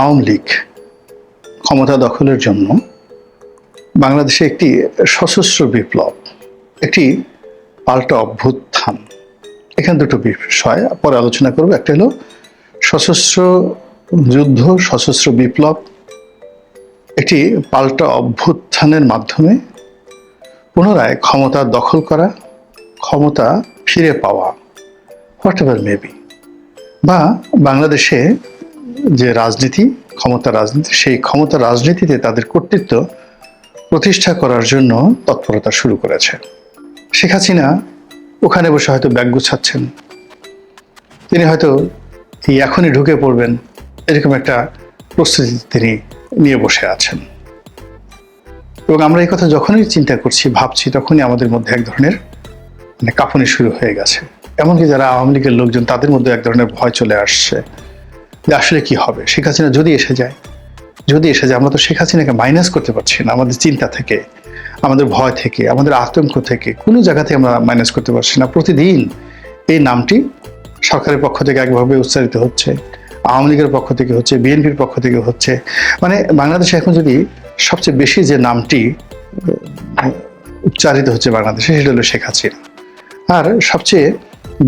আওয়ামী লীগ ক্ষমতা দখলের জন্য বাংলাদেশে একটি সশস্ত্র বিপ্লব, একটি পাল্টা অভ্যুত্থান। এখানে দুটো বিষয় পরে আলোচনা করব। একটা হলো সশস্ত্র যুদ্ধ, সশস্ত্র বিপ্লব, একটি পাল্টা অভ্যুত্থানের মাধ্যমে পুনরায় ক্ষমতা দখল করা, ক্ষমতা ফিরে পাওয়া, হোয়াট এভার মেবি, বা বাংলাদেশে যে রাজনীতি, ক্ষমতা রাজনীতি, সেই ক্ষমতা রাজনীতিতে তাদের কর্তৃত্ব প্রতিষ্ঠা করার জন্য তৎপরতা শুরু করেছে। শেখ হাসিনা ওখানে বসে হয়তো ব্যাগ গুছাচ্ছেন। তিনি হয়তো এখনই ঢুকে পড়বেন। এরকম একটা প্রস্তুতি তিনি নিয়ে বসে আছেন। এবং আমরা এই কথা যখনই চিন্তা করছি, ভাবছি, তখনই আমাদের মধ্যে এক ধরনের মানে কাঁপুনি শুরু হয়ে গেছে। এমনকি যারা আওয়ামী লীগের লোকজন, তাদের মধ্যে এক ধরনের ভয় চলে আসছে। যে আসলে কি হবে? শেখ হাসিনা যদি এসে যায়, যদি এসে যায়, আমরা তো শেখ হাসিনাকে মাইনাস করতে পারছি না। আমাদের চিন্তা থেকে, আমাদের ভয় থেকে, আমাদের আতঙ্ক থেকে কোনো জায়গাতে আমরা মাইনাস করতে পারছি না। প্রতিদিন এই নামটি সরকারের পক্ষ থেকে একভাবে উচ্চারিত হচ্ছে, আওয়ামী লীগের পক্ষ থেকে হচ্ছে, বিএনপির পক্ষ থেকে হচ্ছে। মানে বাংলাদেশে এখন যদি সবচেয়ে বেশি যে নামটি উচ্চারিত হচ্ছে বাংলাদেশে, সেটা হলো শেখ হাসিনা। আর সবচেয়ে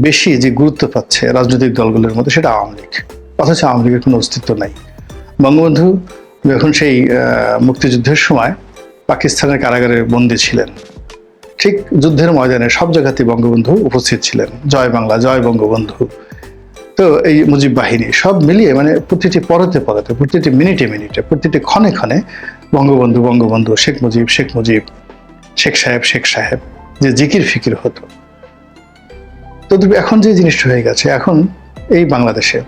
বেশি যে গুরুত্ব পাচ্ছে রাজনৈতিক দলগুলোর মধ্যে, সেটা আওয়ামী লীগ। অথচ আওয়ামী লীগের কোনো অস্তিত্ব নাই। বঙ্গবন্ধু যখন সেই মুক্তিযুদ্ধের সময় পাকিস্তানের কারাগারে বন্দী ছিলেন, ঠিক যুদ্ধের ময়দানে সব জায়গাতে বঙ্গবন্ধু উপস্থিত ছিলেন। জয় বাংলা, জয় বঙ্গবন্ধু। তো এই মুজিব বাহিনী সব মিলিয়ে মানে প্রতিটি পরতে পরতে, প্রতিটি মিনিটে মিনিটে, প্রতিটি ক্ষণে ক্ষণে বঙ্গবন্ধু বঙ্গবন্ধু, শেখ মুজিব শেখ মুজিব, শেখ সাহেব শেখ সাহেব, যে জিকির ফিকির হতো। তো এখন যে জিনিসটা হয়ে গেছে, এখন এই বাংলাদেশে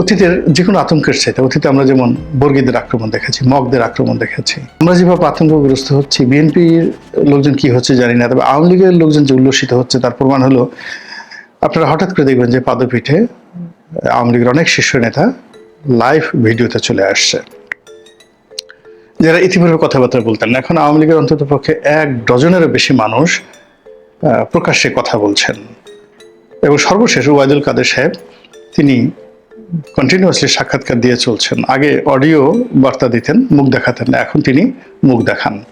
অতীতের যে কোনো আতঙ্কের চাইতে, অতীতে আমরা যেমন বর্গীদের আক্রমণ দেখেছি মগদের আক্রমণ দেখেছি আমরা যেভাবে আতঙ্কগ্রস্ত হচ্ছি বিএনপির লোকজন কি হচ্ছে জানি না, তবে আওয়ামী লীগের লোকজন যে উল্লসিত হচ্ছে, তার প্রমাণ হলো, আপনারা হঠাৎ করে দেখবেন যে পাদপীঠে আওয়ামী লীগের অনেক শীর্ষ নেতা লাইভ ভিডিওতে চলে আসছে। যারা ইতিপূর্বে কথাবার্তা বলতেন এখন আওয়ামী লীগের অন্তত পক্ষে এক ডজনেরও বেশি মানুষ প্রকাশ্যে কথা বলছেন। এবং সর্বশেষ ওয়াইদুল কাদের সাহেব, তিনি কন্টিনিউয়াসলি সাক্ষাৎকার দিয়ে চলছেন। আগে অডিও বার্তা দিতেন, মুখ দেখাতেন না। এখন তিনি মুখ দেখান।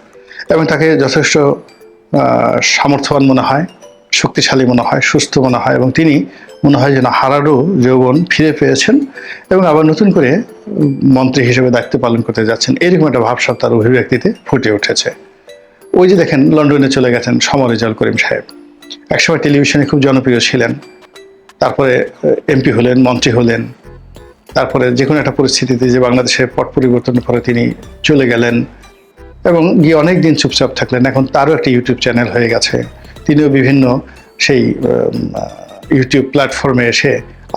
এবং তাকে যথেষ্ট সামর্থ্যবান মনে হয়, শক্তিশালী মনে হয়, সুস্থ মনে হয় এবং তিনি মনে হয় যেন হারারও যৌবন ফিরে পেয়েছেন এবং আবার নতুন করে মন্ত্রী হিসেবে দায়িত্ব পালন করতে যাচ্ছেন। এরকম একটা ভাবসাব তার অভিব্যক্তিতে ফুটে উঠেছে। ওই যে দেখেন, লন্ডনে চলে গেছেন সমর রেজাল করিম সাহেব। একসময় টেলিভিশনে খুব জনপ্রিয় ছিলেন। তারপরে, এমপি হলেন, মন্ত্রী হলেন। তারপরে যে কোনো একটা পরিস্থিতিতে যে বাংলাদেশের পট পরিবর্তনের পরে তিনি চলে গেলেন এবং গিয়ে অনেক দিন চুপচাপ থাকলেন। এখন তারও একটা ইউটিউব চ্যানেল হয়ে গেছে। তিনিও বিভিন্ন সেই ইউটিউব প্ল্যাটফর্মে এসে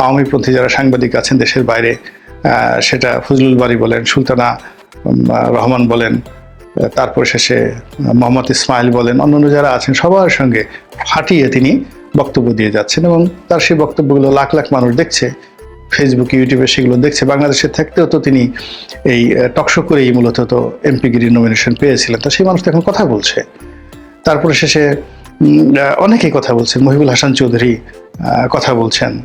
আওয়ামীপন্থী যারা সাংবাদিক আছেন দেশের বাইরে সেটা ফজলুল বাড়ি বলেন, সুলতানা রহমান বলেন তারপর শেষে মোহাম্মদ ইসমাইল বলেন, অন্যান্য যারা আছেন, সবার সঙ্গে ফাটিয়ে তিনি বক্তব্য দিয়ে যাচ্ছেন এবং তার সেই বক্তব্যগুলো লাখ লাখ মানুষ দেখছে। ফেসবুকে ইউটিউবে সেগুলো দেখছে। বাংলাদেশে থাকতেও তো তিনি এই টকশো করেই মূলত তো এমপিগিরি নমিনেশন পেয়েছিলেন। তো সেই মানুষ এখন কথা বলছে। তারপরে শেষে অনেকেই কথা বলছেন মহিবুল হাসান চৌধুরী কথা বলছেন।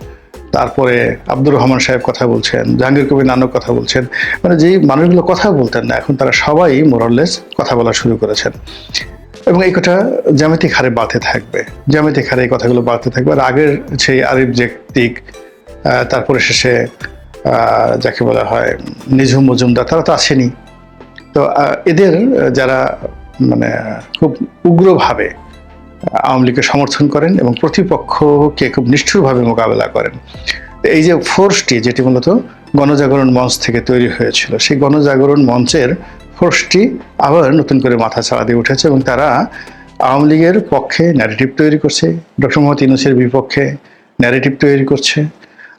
তারপরে আব্দুর রহমান সাহেব কথা বলছেন। জাহাঙ্গীর কবির নানক কথা বলছেন। মানে যেই মানুষগুলো কথা বলতেন না এখন তারা সবাই মোরাললেস কথা বলা শুরু করেছেন। এবং এই কথা জ্যামিতিক হারে বাড়তে থাকবে। জ্যামিতিক হারে এই কথাগুলো বাড়তে থাকবে। আর আগের সেই আরিফ জেকটিক আহ, তারপরে শেষে যাকে বলা হয় নিঝুম মজুমদার, তারা তো আসেনি। তো এদের যারা মানে খুব উগ্রভাবে আওয়ামী লীগকে সমর্থন করেন এবং প্রতিপক্ষকে খুব নিষ্ঠুরভাবে মোকাবেলা করেন, এই যে ফোর্সটি, যেটি মূলত গণজাগরণ মঞ্চ থেকে তৈরি হয়েছিল, সেই গণজাগরণ মঞ্চের ফোর্সটি আবার নতুন করে মাথা ছাড়া দিয়ে উঠেছে এবং তারা আওয়ামী লীগের পক্ষে ন্যারেটিভ তৈরি করছে। ডক্টর মোহাম্মদ ইউনুসের বিপক্ষে ন্যারেটিভ তৈরি করছে।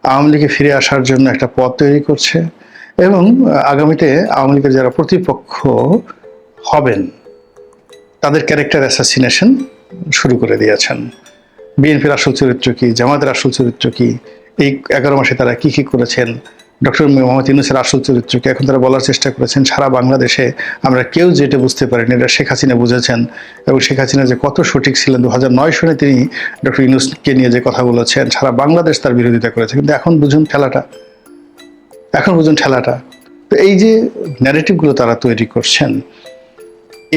আওয়ামী লীগে ফিরে আসার জন্য একটা পথ তৈরি করছে এবং আগামীতে আওয়ামী লীগের যারা প্রতিপক্ষ হবেন, তাদের ক্যারেক্টার অ্যাসাসিনেশন শুরু করে দিয়েছেন। বিএনপির আসল চরিত্র কী? জামাতের আসল চরিত্র কী? এই এগারো মাসে তারা কী কী করেছেন? ডক্টর মোহাম্মদ ইউনুসের আসল চরিত্রকে এখন তারা বলার চেষ্টা করেছেন, সারা বাংলাদেশে আমরা কেউ যেটা বুঝতে পারিনি এটা শেখ হাসিনা বুঝেছেন এবং শেখ হাসিনা যে কত সঠিক ছিলেন দু হাজার নয় সনে তিনি ডক্টর ইউনুসকে নিয়ে যে কথা বলেছেন, সারা বাংলাদেশ তার বিরোধিতা করেছে। কিন্তু এখন বুঝুন খেলাটা। এখন বুঝুন ঠেলাটা তো এই যে ন্যারেটিভগুলো তারা তৈরি করছেন,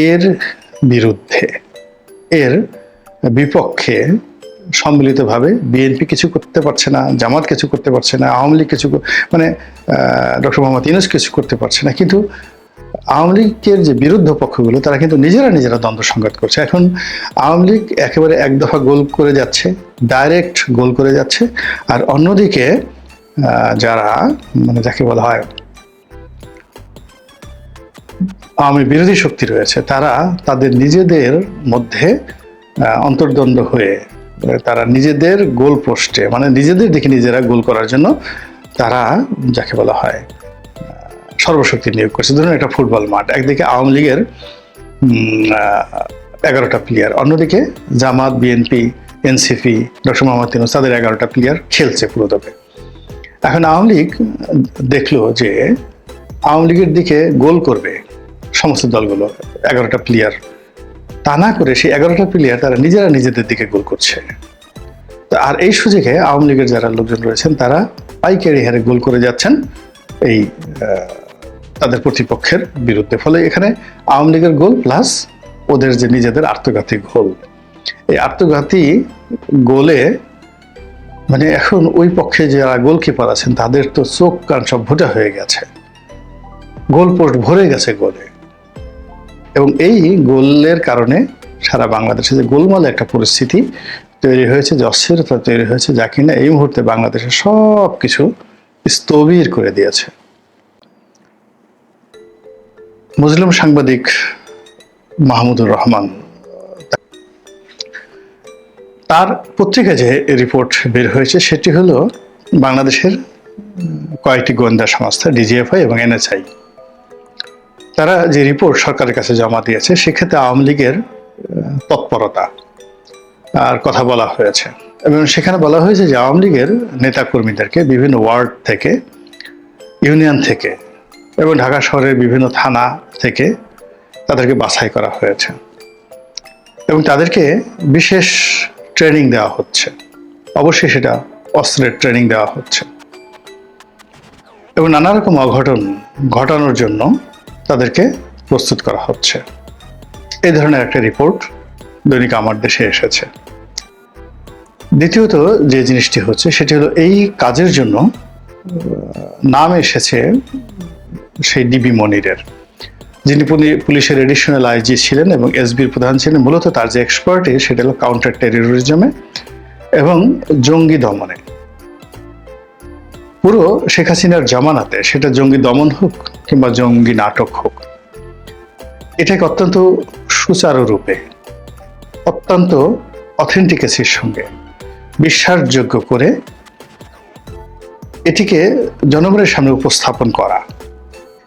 এর বিরুদ্ধে, এর বিপক্ষে সম্মিলিতভাবে বিএনপি কিছু করতে পারছে না, জামাত কিছু করতে পারছে না, আওয়ামী লীগ কিছু মানে ডক্টর মোহাম্মদ ইউনুস কিছু করতে পারছে না। কিন্তু আওয়ামী লীগের যে বিরুদ্ধ পক্ষগুলো, তারা কিন্তু নিজেরা নিজেরা দ্বন্দ্ব সংঘাত করছে। এখন আওয়ামী লীগ একেবারে এক দফা গোল করে যাচ্ছে, ডাইরেক্ট গোল করে যাচ্ছে। আর অন্যদিকে যারা মানে যাকে বলা হয় আওয়ামী বিরোধী শক্তি রয়েছে, তারা তাদের নিজেদের মধ্যে অন্তর্দ্বন্দ্ব হয়ে তারা নিজেদের গোল পোস্টে মানে নিজেদের দিকে নিজেরা গোল করার জন্য তারা যাকে বলা হয় সর্বশক্তি নিয়োগ করছে। ধরুন একটা ফুটবল মাঠ, একদিকে আওয়ামী লীগের এগারোটা প্লেয়ার অন্যদিকে Jamaat, BNP, NCP, doctor Mohammad Yunus, তাদের এগারোটা প্লেয়ার খেলছে পুরোদমে এখন আওয়ামী লীগ দেখল যে, আওয়ামী লীগের দিকে গোল করবে সমস্ত দলগুলো, এগারোটা প্লেয়ার তা না করে সেই এগারোটা প্লেয়ার তারা নিজেরা নিজেদের দিকে গোল করছে। আর এই সুযোগে আওয়ামী লীগের যারা লোকজন রয়েছেন, তারা পাইকারি হারে গোল করে যাচ্ছেন এই তাদের প্রতিপক্ষের বিরুদ্ধে। ফলে এখানে আওয়ামী লীগের গোল প্লাস ওদের যে নিজেদের আত্মঘাতী গোল এই আত্মঘাতী গোলে মানে এখন ওই পক্ষে যারা গোলকিপার আছেন, তাদের তো চোখ কান সব ভোটা হয়ে গেছে। গোল পোস্ট ভরে গেছে গোলে এবং এই গোলের কারণে সারা বাংলাদেশে যে গোলমাল একটা পরিস্থিতি তৈরি হয়েছে, যে অস্থিরতা তৈরি হয়েছে, যা কিনা এই মুহূর্তে বাংলাদেশের সব কিছু স্থবির করে দিয়েছে। মুসলিম সাংবাদিক মাহমুদুর রহমান, তার পত্রিকায় যে রিপোর্ট বের হয়েছে, সেটি হলো বাংলাদেশের কয়েকটি গোয়েন্দা সংস্থা, ডিজিএফআই এবং এনএসআই। তারা যে রিপোর্ট সরকারের কাছে জমা দিয়েছে, সেক্ষেত্রে আওয়ামী লীগের তৎপরতা আর কথা বলা হয়েছে। এবং সেখানে বলা হয়েছে যে আওয়ামী লীগের নেতাকর্মীদেরকে বিভিন্ন ওয়ার্ড থেকে, ইউনিয়ন থেকে এবং ঢাকা শহরের বিভিন্ন থানা থেকে তাদেরকে বাছাই করা হয়েছে। এবং তাদেরকে বিশেষ ট্রেনিং দেওয়া হচ্ছে। অবশ্যই সেটা অস্ত্রের ট্রেনিং দেওয়া হচ্ছে। এবং নানা রকম অঘটন ঘটানোর জন্য তাদেরকে প্রস্তুত করা হচ্ছে। এ ধরনের একটা রিপোর্ট দৈনিক আমার দেশে এসেছে। দ্বিতীয়ত যে জিনিসটি হচ্ছে, সেটি হলো এই কাজের জন্য নাম এসেছে সেই ডিবি মনিরের। যিনি পুলিশের এডিশনাল আইজি ছিলেন এবং এসবির প্রধান ছিলেন, মূলত তার যে এক্সপার্টি সেটা হলো কাউন্টার টেরোরিজমে এবং জঙ্গি দমনে। পুরো শেখ হাসিনার জামানাতে সেটা জঙ্গি দমন হোক কিংবা জঙ্গি নাটক হোক এটাকে অত্যন্ত সুচারু রূপে, অত্যন্ত অথেন্টিকেসির সঙ্গে, বিশ্বাসযোগ্য করে এটিকে জনগণের সামনে উপস্থাপন করা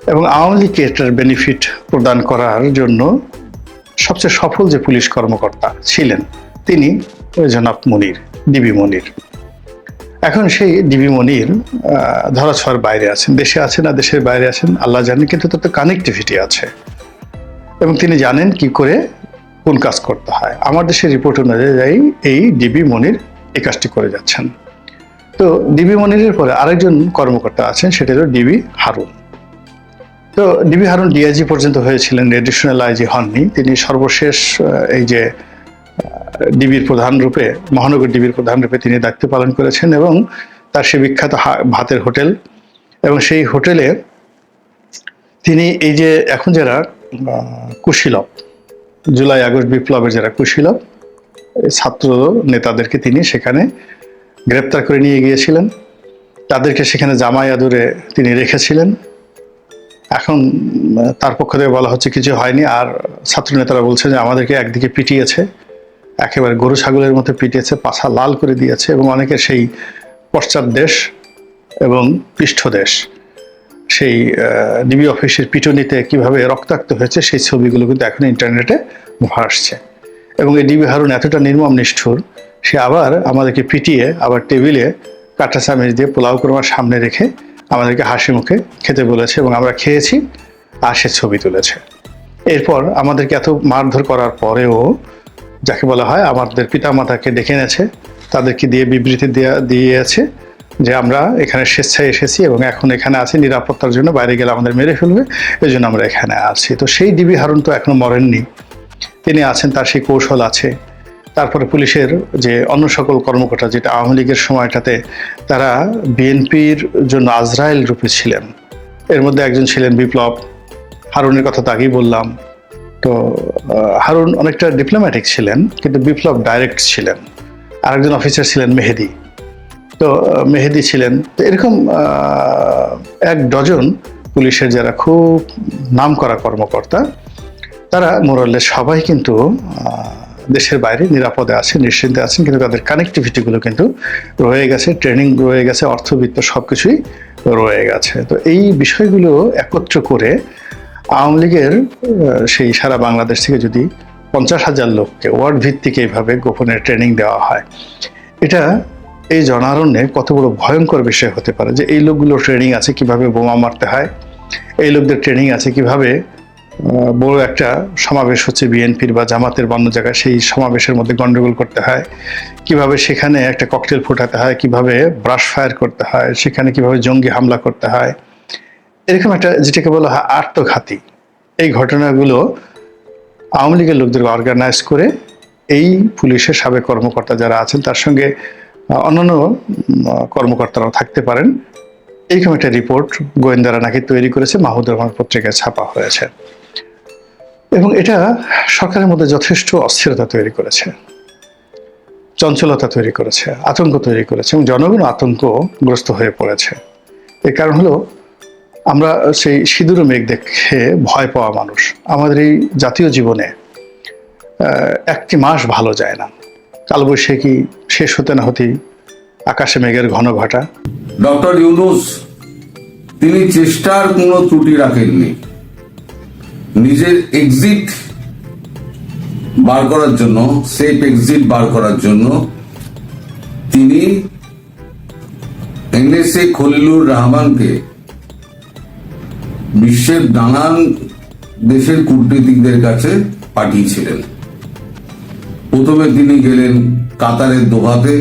এবং আওয়ামী লীগকে এটার বেনিফিট প্রদান করার জন্য সবচেয়ে সফল যে পুলিশ কর্মকর্তা ছিলেন, তিনি জনাব মনির ডিবি মনির। এখন সেই ডিবি মনির ধরাছোঁয়ার বাইরে আছেন। দেশে আছেন না দেশের বাইরে আছেন, আল্লাহ জানেন কিন্তু তাতে কানেক্টিভিটি আছে। এবং তিনি জানেন কি করে কোন কাজ করতে হয়। আমার দেশের রিপোর্ট অনুযায়ী এই ডিবি মনির এই কাজটি করে যাচ্ছেন। তো ডিবি মনিরের পরে আরেকজন কর্মকর্তা আছেন, সেটা হলো ডিবি হারুন। তো ডিবি হারুন ডিআইজি পর্যন্ত হয়েছিলেন এডিশনাল আইজি হননি। তিনি সর্বশেষ এই যে ডিবির প্রধান রূপে মহানগর ডিবির প্রধান রূপে তিনি দায়িত্ব পালন করেছেন এবং তার সে বিখ্যাত ভাতের হোটেল। এবং সেই হোটেলে তিনি এই যে এখন যারা আহ, কুশীলব জুলাই আগস্ট বিপ্লবের যারা কুশীলব ছাত্র নেতাদেরকে তিনি সেখানে গ্রেপ্তার করে নিয়ে গিয়েছিলেন। তাদেরকে সেখানে জামাই আদরে তিনি রেখেছিলেন। এখন তার পক্ষ থেকে বলা হচ্ছে কিছু হয়নি। আর ছাত্র নেতারা বলছে যে আমাদেরকে একদিকে পিটিয়েছে। একেবারে গরু ছাগলের মতো পিটিয়েছে, পাছা লাল করে দিয়েছে এবং অনেকে সেই পশ্চাৎ দেশ এবং পৃষ্ঠদেশ সেই ডিবি অফিসের পিটুনিতে কীভাবে রক্তাক্ত হয়েছে সেই ছবিগুলো কিন্তু এখন ইন্টারনেটে ভাসছে এবং এই ডিবি হারুন এতটা নির্মম নিষ্ঠুর, সে আবার আমাদেরকে পিটিয়ে, আবার টেবিলে কাঁটা চামচ দিয়ে পোলাও কোরমার সামনে রেখে আমাদেরকে হাসি মুখে খেতে বলেছে এবং আমরা খেয়েছি, আর সে ছবি তুলেছে। এরপর আমাদেরকে এত মারধর করার পরেও যাকে বলা হয়, আমাদের পিতামাতাকে ডেকে এনেছে, তাদেরকে দিয়ে বিবৃতি দিয়েছে যে আমরা এখানে স্বেচ্ছায় এসেছি এবং এখন এখানে আছি, নিরাপত্তার জন্য বাইরে গেলে আমাদের মেরে ফেলবে এই জন্য আমরা এখানে আছি। তো সেই ডিবি হারুন তো এখনও মরেননি। তিনি আছেন, তার সেই কৌশল আছে। তারপরে পুলিশের যে অন্য সকল কর্মকর্তা, যেটা আওয়ামী লীগের সময়টাতে তারা বিএনপির জন্য আজরায়েল রূপে ছিলেন। এর মধ্যে একজন ছিলেন বিপ্লব। হারুনের কথা তো আগেই বললাম। তো হারুন অনেকটা ডিপ্লোম্যাটিক ছিলেন, কিন্তু বিপ্লব ডাইরেক্ট ছিলেন। আরেকজন অফিসার ছিলেন মেহেদি। তো মেহেদি ছিলেন, তো এরকম এক ডজন পুলিশের যারা খুব নাম করা কর্মকর্তা, তারা মোরালে সবাই কিন্তু দেশের বাইরে নিরাপদে আছেন নিশ্চিন্তে আছেন, কিন্তু তাদের কানেক্টিভিটিগুলো কিন্তু রয়ে গেছে ট্রেনিং রয়ে গেছে, অর্থবিত্ত সব কিছুই রয়ে গেছে। তো এই বিষয়গুলো একত্র করে আওয়ামী লীগের সেই সারা বাংলাদেশ থেকে যদি পঞ্চাশ হাজার লোককে ওয়ার্ড ভিত্তিক এইভাবে গোপনে ট্রেনিং দেওয়া হয়, এটা এই জনারণ্যে কত বড় ভয়ঙ্কর বিষয় হতে পারে যে এই লোকগুলো ট্রেনিং আছে কীভাবে বোমা মারতে হয়, এই লোকদের ট্রেনিং আছে কীভাবে বড় একটা সমাবেশ হচ্ছে বিএনপির বা জামাতের বা অন্য জায়গায়, সেই সমাবেশের মধ্যে গন্ডগোল করতে হয়, কীভাবে সেখানে একটা ককটেল ফোটাতে হয়, কীভাবে ব্রাশ ফায়ার করতে হয়, সেখানে কীভাবে জঙ্গি হামলা করতে হয় এরকম একটা যেটাকে বলা হয় আত্মঘাতী। এই ঘটনাগুলো আওয়ামী লীগের লোকদের অর্গানাইজ করে এই পুলিশের সাবেক কর্মকর্তা যারা আছেন, তার সঙ্গে অন্যান্য কর্মকর্তারাও থাকতে পারেন। এইরকম একটা রিপোর্ট গোয়েন্দারা নাকি তৈরি করেছে মাহুদ রহমান পত্রিকায় ছাপা হয়েছে। এবং এটা সরকারের মধ্যে যথেষ্ট অস্থিরতা তৈরি করেছে। চঞ্চলতা তৈরি করেছে, আতঙ্ক তৈরি করেছে এবং জনগণ আতঙ্কগ্রস্ত হয়ে পড়েছে। এর কারণ হলো আমরা সেই সিঁদুর মেঘ দেখে ভয় পাওয়া মানুষ। আমাদের এই জাতীয় জীবনে একটি মাস ভালো যায় না। কালবৈশাখী শেষ হতে না হতেই আকাশে মেঘের ঘন ঘটা। ডক্টর ইউনুস, তিনি চেষ্টার কোনো ত্রুটি রাখেননি। নিজের এক্সিট বার করার জন্য সেফ এক্সিট বার করার জন্য তিনি এনএসএ খলিলুর রহমানকে বিশ্বের নানান দেশের কূটনীতিকদের কাছে পাঠিয়েছিলেন। প্রথমে তিনি গেলেন কাতারের দোহাতে।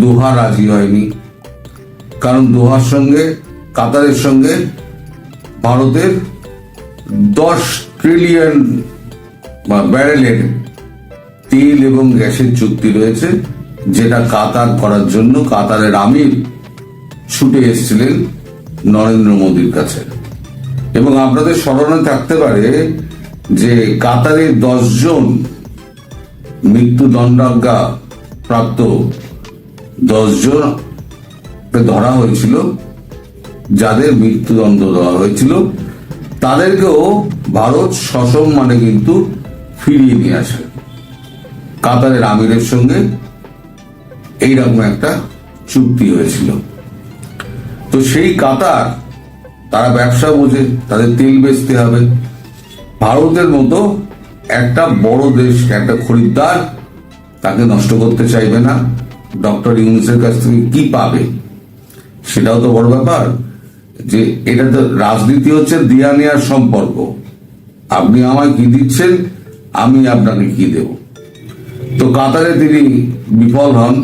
দোহা রাজি হয়নি, কারণ দোহার সঙ্গে, কাতারের সঙ্গে ভারতের দশ ট্রিলিয়ন ব্যারেলের তেল এবং গ্যাসের চুক্তি রয়েছে, যেটা কাতার করার জন্য কাতারের আমির ছুটে এসেছিলেন। নরেন্দ্র মোদীর কাছে। এবং আপনাদের স্মরণে থাকতে পারে যে কাতারের দশজন মৃত্যুদণ্ডাজ্ঞা প্রাপ্ত দশজন ধরা হয়েছিল, যাদের মৃত্যুদণ্ড দেওয়া হয়েছিল, তাদেরকেও ভারত সসম্মানে কিন্তু ফিরিয়ে নিয়ে আসে কাতারের আমিরের সঙ্গে এইরকম একটা চুক্তি হয়েছিল। তো সেই কাতার, তারা ব্যবসা বোঝে, তাদের তেল বেচতে হবে। ভারতের মতো একটা বড় দেশ, একটা খরিদ্দার তাকে নষ্ট করতে চাইবে না। ডক্টর ইউনুসের কাছ থেকে কি পাবে? সেটাও তো বড় ব্যাপার যে এটা তো রাজনীতি হচ্ছে দিয়া নেওয়ার সম্পর্ক। আপনি আমায় কি দিচ্ছেন, আমি আপনাকে কি দেব? তো কাতারে তিনি বিফল হন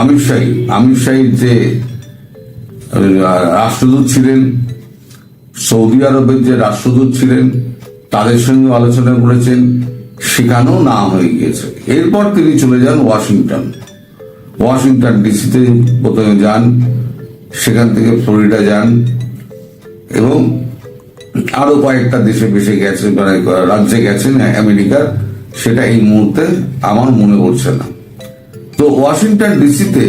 আমির শাহী। আমির শাহীর যে রাষ্ট্রদূত ছিলেন, সৌদি আরবের যে রাষ্ট্রদূত ছিলেন, তাদের সঙ্গে আলোচনা করেছেন, সেখানেও না হয়ে গিয়েছে। এরপর তিনি চলে যান ওয়াশিংটন। ওয়াশিংটন ডিসিতে প্রথমে যান, সেখান থেকে ফ্লোরিডা যান, এবং আরও কয়েকটা দেশে বেশি গেছেন মানে রাজ্যে গেছেন আমেরিকার সেটা এই মুহূর্তে আমার মনে পড়ছে না। তো ওয়াশিংটন ডিসিতে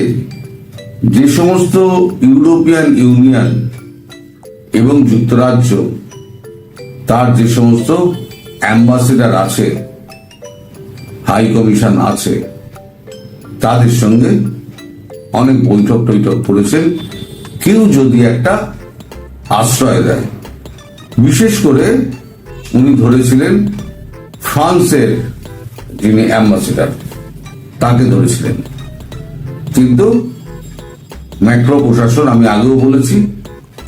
যে সমস্ত ইউরোপিয়ান ইউনিয়ন এবং যুক্তরাজ্য, তার যে সমস্ত অ্যাম্বাসেডার আছে, হাই কমিশন আছে, তাদের সঙ্গে অনেক বৈঠক টৈঠক করেছেন। কেউ যদি একটা আশ্রয় দেয়, বিশেষ করে উনি ধরেছিলেন ফ্রান্সের যিনি অ্যাম্বাসেডার, তাকে ধরেছিলেন। কিন্তু ম্যাক্রো প্রশাসন আমি আগেও বলেছি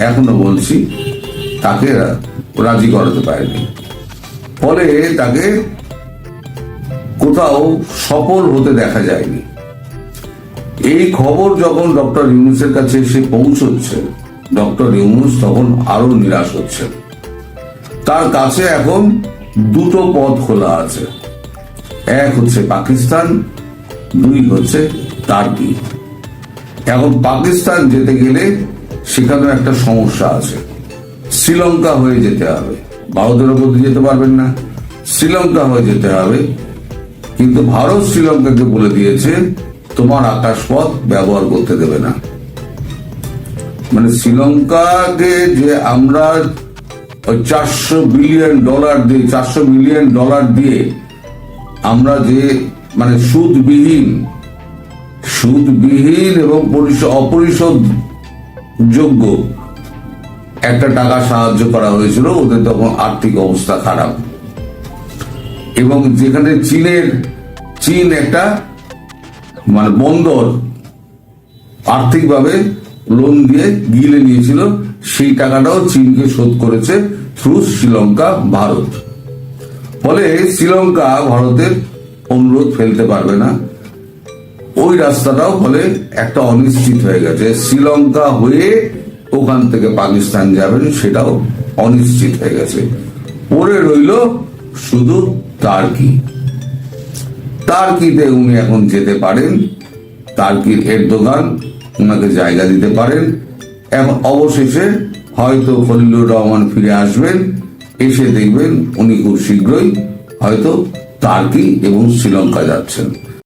এখনও বলছি, তাকে রাজি করাতে পারেনি। ফলে তাকে কোথাও সফল হতে দেখা যায়নি। এই খবর যখন ডক্টর ইউনুসের কাছে এসে পৌঁছচ্ছে, ডক্টর ইউনুস তখন আরও নিরাশ হচ্ছে। তার কাছে এখন দুটো পথ খোলা আছে। এক হচ্ছে পাকিস্তান, দুই হচ্ছে টার্কি এখন পাকিস্তান যেতে গেলে সেখানেও একটা সমস্যা আছে। শ্রীলঙ্কা হয়ে যেতে হবে। ভারতের ওপর যেতে পারবেন না। শ্রীলঙ্কা হয়ে যেতে হবে। কিন্তু ভারত শ্রীলঙ্কাকে বলে দিয়েছে, তোমার আকাশপথ ব্যবহার করতে দেবে না। মানে শ্রীলঙ্কাকে যে আমরা চারশো বিলিয়ন ডলার দিয়ে, চারশো মিলিয়ন ডলার দিয়ে আমরা যে মানে সুদবিহীন সুদবিহীন এবং পরিশোধ অপরিশোধ যোগ্য। একটা টাকা সাহায্য করা হয়েছিল, ওদের তখন আর্থিক অবস্থা খারাপ। এবং যেখানে চীনের, চীন একটা মানে বন্দর আর্থিকভাবে লোন দিয়ে গিলে নিয়েছিল, সেই টাকাটাও চীনকে শোধ করেছে থ্রু শ্রীলঙ্কা, ভারত। ফলে শ্রীলঙ্কা ভারতের অনুরোধ ফেলতে পারবে না। ওই রাস্তাটাও ফলে একটা অনিশ্চিত হয়ে গেছে। শ্রীলঙ্কা হয়ে ওখান থেকে পাকিস্তান যাবেন, সেটাও অনিশ্চিত হয়ে গেছে। পরে রইল শুধু টার্কি টার্কিতে উনি এখন যেতে পারেন টার্কির এরদোগান ওনাকে জায়গা দিতে পারেন। এখন অবশেষে হয়তো খলিলুর রহমান ফিরে আসবেন, এসে দেখবেন উনি খুব শীঘ্রই হয়তো টার্কি এবং শ্রীলঙ্কা যাচ্ছেন।